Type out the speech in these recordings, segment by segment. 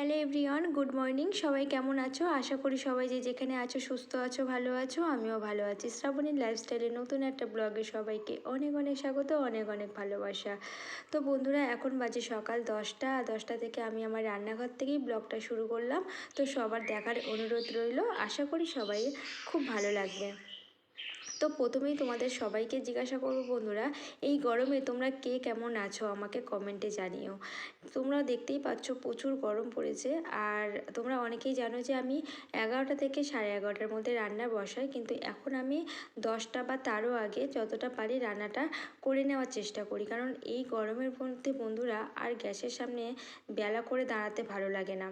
Hello everyone, good morning. সবাই কেমন আছো? আশা করি সবাই যে যেখানে আছো সুস্থ আছো, ভালো আছো, আমিও ভালো আছি। শ্রাবণীর লাইফস্টাইলের নতুন একটা ব্লগে সবাইকে অনেক অনেক স্বাগত, অনেক অনেক ভালোবাসা। তো বন্ধুরা, এখন বাজে সকাল দশটা দশটা থেকে আমি আমার রান্নাঘর থেকেই ব্লগটা শুরু করলাম। তো সবার দেখার অনুরোধ রইল। আশা করি সবাই খুব ভালো লাগবে। তো প্রথমেই তোমাদের সবাইকে জিজ্ঞাসা করব বন্ধুরা, এই গরমে তোমরা কে কেমন আছো? আমাকে কমেন্টে জানিও। তোমরা দেখতেই পাচ্ছ প্রচুর গরম পড়েছে, আর তোমরা অনেকেই জানো যে আমি এগারোটা থেকে সাড়ে এগারোটার মধ্যে রান্না বসাই, কিন্তু এখন আমি দশটা বা তারও আগে যতটা পারি রান্নাটা করে নেওয়ার চেষ্টা করি। কারণ এই গরমের মধ্যে বন্ধুরা, আর গ্যাসের সামনে বেলা করে দাঁড়াতে ভালো লাগে না।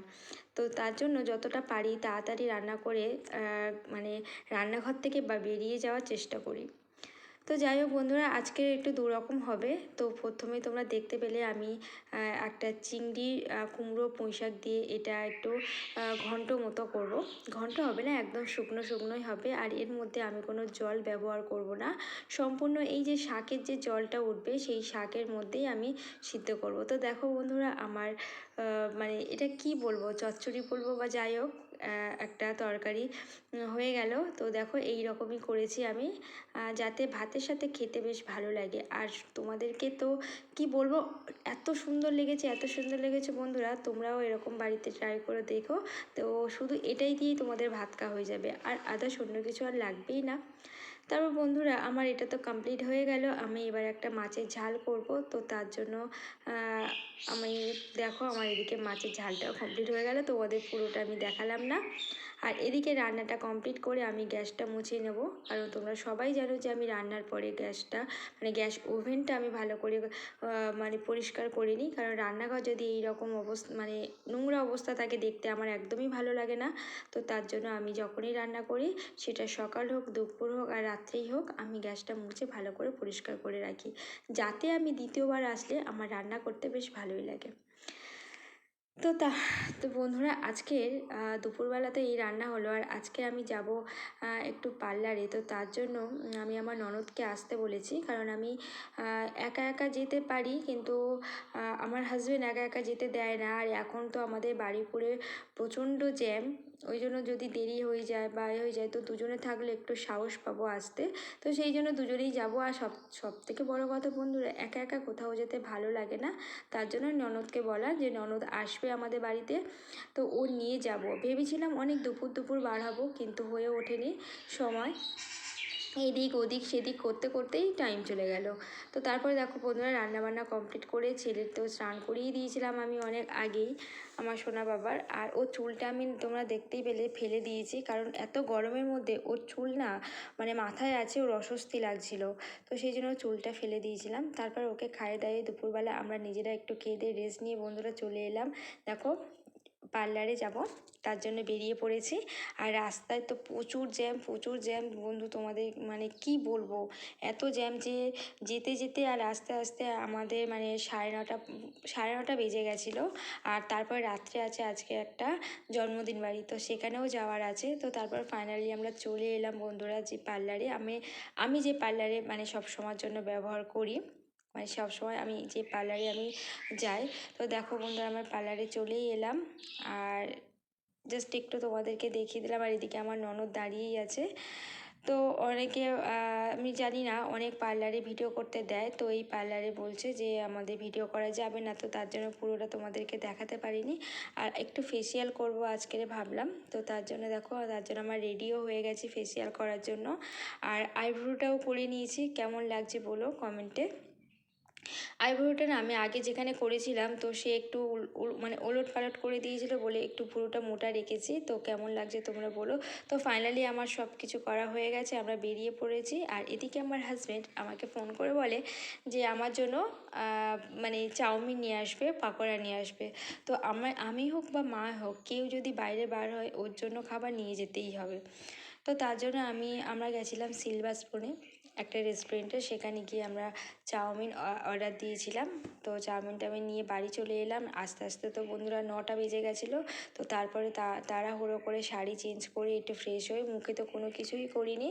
তো তার জন্য যতটা পারি তাড়াতাড়ি রান্না করে মানে রান্নাঘর থেকে বা বেরিয়ে যাওয়ার চেষ্টা করি। তো যাই হোক বন্ধুরা আজকে একটু দুরকম হবে। তো প্রথমে তোমরা দেখতে পেলে আমি একটা চিংড়ি কুমড়ো, পুঁইশাক দিয়ে এটা একটু ঘন্ট মতো করব। ঘন্ট হবে না, একদম শুকনো শুকনোই হবে। আর এর মধ্যে আমি কোনো জল ব্যবহার করব না। সম্পূর্ণ এই যে শাকের যে জলটা উঠবে, সেই শাকের মধ্যেই আমি সিদ্ধ করব। তো দেখো বন্ধুরা, আমার মানে এটা কি বলব, চচ্চড়ি বলব বা যাই হোক একটা তরকারি হয়ে গেল। তো দেখো এই রকমই করেছি আমি। যাতে ভাতের সাথে খেতে বেশ ভালো লাগে। আর তোমাদেরকে তো কি বলব, এত সুন্দর লেগেছে, এত সুন্দর লেগেছে বন্ধুরা। তোমরাও এরকম বাড়িতে ট্রাই করে দেখো। তো শুধু এটাই দিয়েই তোমাদের ভাত খাওয়া হয়ে যাবে। আর আদার্স অন্য কিছু আর লাগবেই না। তারপর বন্ধুরা, আমার এটা তো কমপ্লিট হয়ে গেল। আমি এবার একটা মাছের ঝাল করব। তো তার জন্য আমি দেখো আমার এদিকে মাছের ঝালটাও কমপ্লিট হয়ে গেল। তো ওদের পুরোটা আমি দেখালাম না। আর এদিকে রান্নাটা কমপ্লিট করে আমি গ্যাসটা মুছে নেব। কারণ তোমরা সবাই জানো যে আমি রান্নার পরে গ্যাসটা মানে গ্যাস ওভেনটা আমি ভালো করে মানে পরিষ্কার করে নিই কারণ রান্নাঘর যদি এই রকম অবস্থা মানে নোংরা অবস্থা থাকে, দেখতে আমার একদমই ভালো লাগে না। তো তার জন্য আমি যখনই রান্না করি, সেটা সকাল হোক, দুপুর হোক আর রাত্রেই হোক, আমি গ্যাসটা মুছে ভালো করে পরিষ্কার করে রাখি। যাতে আমি দ্বিতীয়বার আসলে আমার রান্না করতে বেশ ভালোই লাগে। তো তা, তো বন্ধুরা, আজকের দুপুরবেলাতে এই রান্না হলো। আর আজকে আমি যাব একটু পার্লারে। তো তার জন্য আমি আমার ননদকে আসতে বলেছি। কারণ আমি একা একা যেতে পারি, কিন্তু আমার হাজব্যান্ড একা একা যেতে দেয় না। আর এখন তো আমাদের বাড়িপুরে প্রচণ্ড জ্যাম ওই জন্য যদি দেরি হয়ে যায় বা হয়ে যায়, তো দুজনে থাকলে একটু সাহস পাবো আসতে। তো সেই জন্য দুজনেই যাব। আর সব সব থেকে বড়ো কথা বন্ধুরা, একা একা কোথাও যেতে ভালো লাগে না। তার জন্য ননদকে বলা যে, ননদ আসবে আমাদের বাড়িতে। তো ও নিয়ে যাব। ভেবেছিলাম অনেক দুপুর দুপুর বাড়াবো কিন্তু হয়ে ওঠেনি। সময় এদিক ওদিক সেদিক করতে করতেই টাইম চলে গেল। তো তারপরে দেখো বন্ধুরা রান্নাবান্না কমপ্লিট করে ছেলের তো স্নান করিয়ে দিয়েছিলাম আমি অনেক আগেই আমার সোনা বাবার। আর ওর চুলটা আমি তোমরা দেখতেই পেলে, ফেলে দিয়েছি। কারণ এত গরমের মধ্যে ওর চুল না মানে মাথায় আছে, ওর অস্বস্তি লাগছিল। তো সেই জন্য চুলটা ফেলে দিয়েছিলাম। তারপর ওকে খাইয়ে দাইয়ে দুপুরবেলা আমরা নিজেরা একটু খেয়ে দিয়ে রেস্ট নিয়ে বন্ধুরা চলে এলাম। দেখো পার্লারে যাব, তার জন্য বেরিয়ে পড়েছি। আর রাস্তায় তো প্রচুর জ্যাম প্রচুর জ্যাম। বন্ধু, তোমাদের মানে কি বলব? এত জ্যাম যে যেতে যেতে আর আস্তে আস্তে আমাদের মানে সাড়ে নটা সাড়ে নটা বেজে গেছিল। আর তারপর রাত্রে আছে আজকে একটা জন্মদিন বাড়ি, তো সেখানেও যাওয়ার আছে। তো তারপর ফাইনালি আমরা চলে এলাম বন্ধুরা যে পার্লারে। আমি আমি যে পার্লারে মানে সব সময়ের জন্য ব্যবহার করি মানে সবসময় আমি যে পার্লারে আমি যাই। তো দেখো বন্ধুরা, আমার পার্লারে চলেই এলাম। আর জাস্ট একটু তোমাদেরকে দেখিয়ে দিলাম। আর এদিকে আমার ননদ দাঁড়িয়েই আছে। তো অনেকে আমি জানি না, অনেক পার্লারে ভিডিও করতে দেয়। তো এই পার্লারে বলছে যে, আমাদের ভিডিও করা যাবে না। তো তার জন্য পুরোটা তোমাদেরকে দেখাতে পারিনি। আর একটু ফেসিয়াল করব আজকের ভাবলাম। তো তার জন্য দেখো, তার জন্য আমার রেডিও হয়ে গেছে ফেসিয়াল করার জন্য। আর আইব্রোটাও করে নিয়েছি। কেমন লাগছে বলো কমেন্টে আইব্রোটা না আমি আগে যেখানে করেছিলাম, তো সে একটু মানে ওলট পালট করে দিয়েছিল বলে একটু পুরোটা মোটা রেখেছি। তো কেমন লাগছে তোমরা বলো। তো ফাইনালি আমার সব কিছু করা হয়ে গেছে, আমরা বেরিয়ে পড়েছি। আর এদিকে আমার হাজব্যান্ড আমাকে ফোন করে বলে যে, আমার জন্য মানে চাউমিন নিয়ে আসবে, পাকোড়া নিয়ে আসবে। তো আমার, আমি হোক বা মা হোক, কেউ যদি বাইরে বার হয়, ওর জন্য খাবার নিয়ে যেতেই হবে। তো তার জন্য আমি, আমরা গেছিলাম সিলভার স্পুনে একটা রেস্টুরেন্টে সেখানে গিয়ে আমরা চাউমিন অর্ডার দিয়েছিলাম। তো চাউমিনটা আমি নিয়ে বাড়ি চলে এলাম। আস্তে আস্তে তো বন্ধুরা নটা বেজে গেছিল। তো তারপরে তা, তাড়াহুড়ো করে শাড়ি চেঞ্জ করে একটু ফ্রেশ হয়ে মুখে তো কোনো কিছুই করিনি।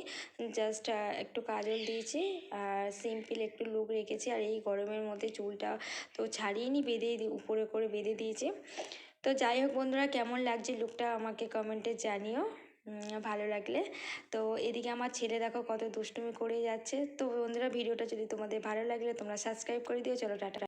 জাস্ট একটু কাজল দিয়েছি। আর সিম্পল একটু লুক রেখেছি। আর এই গরমের মধ্যে চুলটা তো ছাড়িয়ে নি বেঁধে উপরে করে বেঁধে দিয়েছি। তো যাই হোক বন্ধুরা, কেমন লাগছে লুকটা আমাকে কমেন্টে জানিও। ভালো লাগলে। তো এদিকে আমার ছেলে দেখো কত দুষ্টুমি করে যাচ্ছে। তো বন্ধুরা, ভিডিওটা যদি তোমাদের ভালো লাগলে তোমরা সাবস্ক্রাইব করে দিও। চলো টাটা।